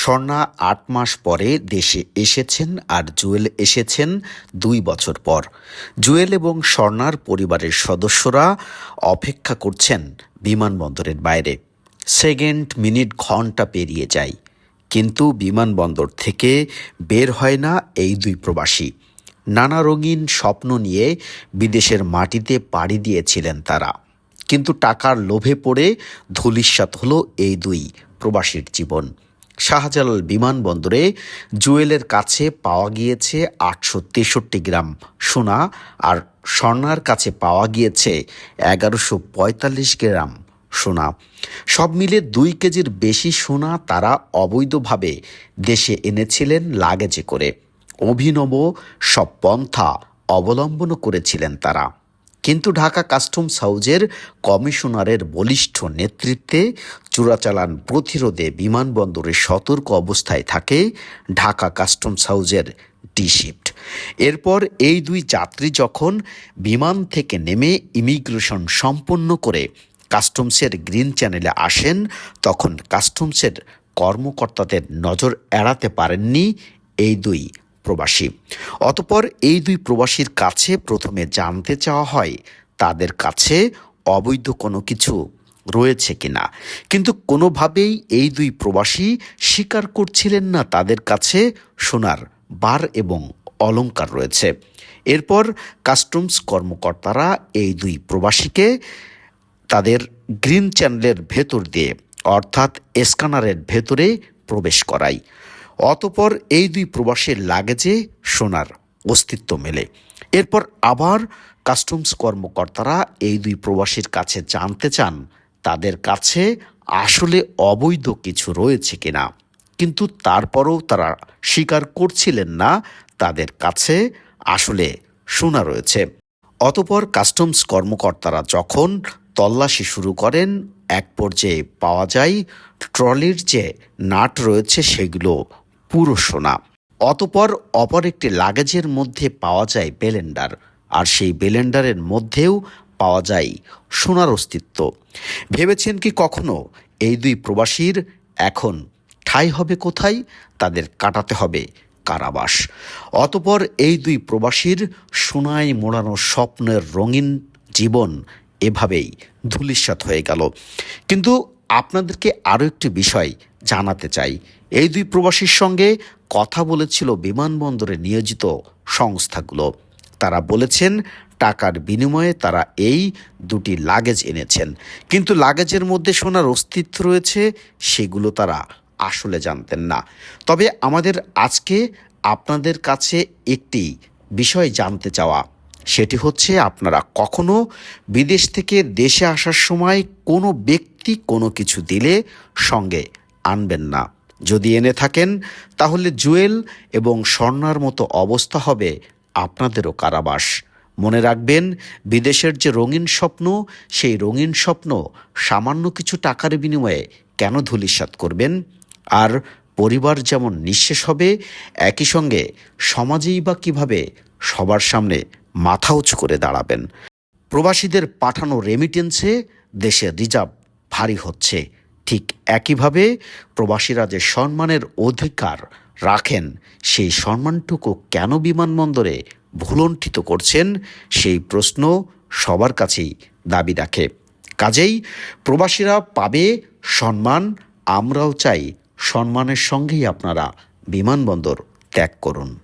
স্বর্ণা আট মাস পরে দেশে এসেছেন আর জুয়েল এসেছেন দুই বছর পর। জুয়েল এবং স্বর্ণার পরিবারের সদস্যরা অপেক্ষা করছেন বিমানবন্দরের বাইরে। সেকেন্ড মিনিট ঘণ্টা পেরিয়ে যায়, কিন্তু বিমানবন্দর থেকে বের হয় না এই দুই প্রবাসী। নানা রঙিন স্বপ্ন নিয়ে বিদেশের মাটিতে পাড়ি দিয়েছিলেন তারা, কিন্তু টাকার লোভে পড়ে ধূলিসাৎ হলো এই দুই প্রবাসীর জীবন। শাহজালাল বিমানবন্দরে জুয়েলের কাছে পাওয়া গিয়েছে আটশো তেষট্টি গ্রাম সোনা আর স্বর্ণার কাছে পাওয়া গিয়েছে এগারোশো পঁয়তাল্লিশ গ্রাম সোনা। সব মিলে দুই কেজির বেশি সোনা তারা অবৈধভাবে দেশে এনেছিলেন লাগেজে করে। অভিনব সব পন্থা অবলম্বন করেছিলেন তারা। কিন্তু ঢাকা কাস্টমস হাউজের কমিশনারের বলিষ্ঠ নেতৃত্বে চোরাচালান প্রতিরোধে বিমানবন্দরে সতর্ক অবস্থায় থাকে ঢাকা কাস্টমস হাউজের ডি শিফট। এরপর এই দুই যাত্রী যখন বিমান থেকে নেমে ইমিগ্রেশন সম্পন্ন করে কাস্টমসের গ্রিন চ্যানেলে আসেন, তখন কাস্টমসের কর্মকর্তাদের নজর এড়াতে পারেননি এই দুই প্রবাসী। অতপর এই দুই প্রবাসীর কাছে প্রথমে জানতে চাওয়া হয়, তাদের কাছে অবৈধ কোনো কিছু রয়েছে কিনা। কিন্তু কোনোভাবেই এই দুই প্রবাসী স্বীকার করছিলেন না তাদের কাছে সোনার বার এবং অলংকার রয়েছে। এরপর কাস্টমস কর্মকর্তারা এই দুই প্রবাসীকে তাদের গ্রিন চ্যানেলের ভেতর দিয়ে, অর্থাৎ স্ক্যানারের ভেতরে প্রবেশ করায়। অতপর এই দুই প্রবাসীর লাগেজে সোনার অস্তিত্ব মেলে। এরপর আবার কাস্টমস কর্মকর্তারা এই দুই প্রবাসীর কাছে জানতে চান, তাদের কাছে আসলে অবৈধ কিছু রয়েছে কিনা। কিন্তু তারপরও তারা স্বীকার করছিলেন না, তাদের কাছে আসলে সোনা রয়েছে। অতপর কাস্টমস কর্মকর্তারা যখন তল্লাশি শুরু করেন, এক পর্যায়ে পাওয়া যায় ট্রলির যে নাট রয়েছে সেগুলো পুরো সোনা। অতপর অপর একটি লাগেজের মধ্যে পাওয়া যায় বেলেন্ডার, আর সেই বেলেন্ডারের মধ্যেও পাওয়া যায় সোনার অস্তিত্ব। ভেবেছেন কি কখনো? এই দুই প্রবাসীর এখন ঠাই হবে কোথায়? তাদের কাটাতে হবে কারাবাস। অতপর এই দুই প্রবাসীর সোনায় মোড়ানো স্বপ্নের রঙিন জীবন এভাবেই ধূলিসাৎ হয়ে গেল। কিন্তু আপনাদেরকে আরও একটি বিষয় জানাতে চাই। এই দুই প্রবাসীর সঙ্গে কথা বলেছিল বিমানবন্দরে নিয়োজিত সংস্থাগুলো। তারা বলেছেন, টাকার বিনিময়ে তারা এই দুটি লাগেজ এনেছেন। কিন্তু লাগেজের মধ্যে সোনার অস্তিত্ব রয়েছে, সেগুলো তারা আসলে জানতেন না। তবে আমাদের আজকে আপনাদের কাছে একটি বিষয় জানতে চাওয়া, সেটি হচ্ছে আপনারা কখনো বিদেশ থেকে দেশে আসার সময় কোনো ব্যক্তি কোনো কিছু দিলে সঙ্গে আনবেন না? যদি এনে থাকেন, তাহলে জুয়েল এবং স্বর্ণার মতো অবস্থা হবে আপনাদেরও কারাবাস। মনে রাখবেন, বিদেশের যে রঙিন স্বপ্ন, সেই রঙিন স্বপ্ন সামান্য কিছু টাকার বিনিময়ে কেন ধূলিসাৎ করবেন? আর পরিবার যেমন নিঃশেষ হবে, একই সঙ্গে সমাজেই বা কীভাবে সবার সামনে মাথা উঁচু করে দাঁড়াবেন। প্রবাসীদের পাঠানো রেমিটেন্সে দেশের রিজার্ভ ভারী হচ্ছে। ঠিক একইভাবে প্রবাসীরা যে সম্মানের অধিকার রাখেন, সেই সম্মানটুকু কেন বিমানবন্দরে ভুলণ্ঠিত করছেন, সেই প্রশ্ন সবার কাছেই দাবি রাখে। কাজেই প্রবাসীরা পাবে সম্মান, আমরাও চাই সম্মানের সঙ্গেই আপনারা বিমানবন্দর ত্যাগ করুন।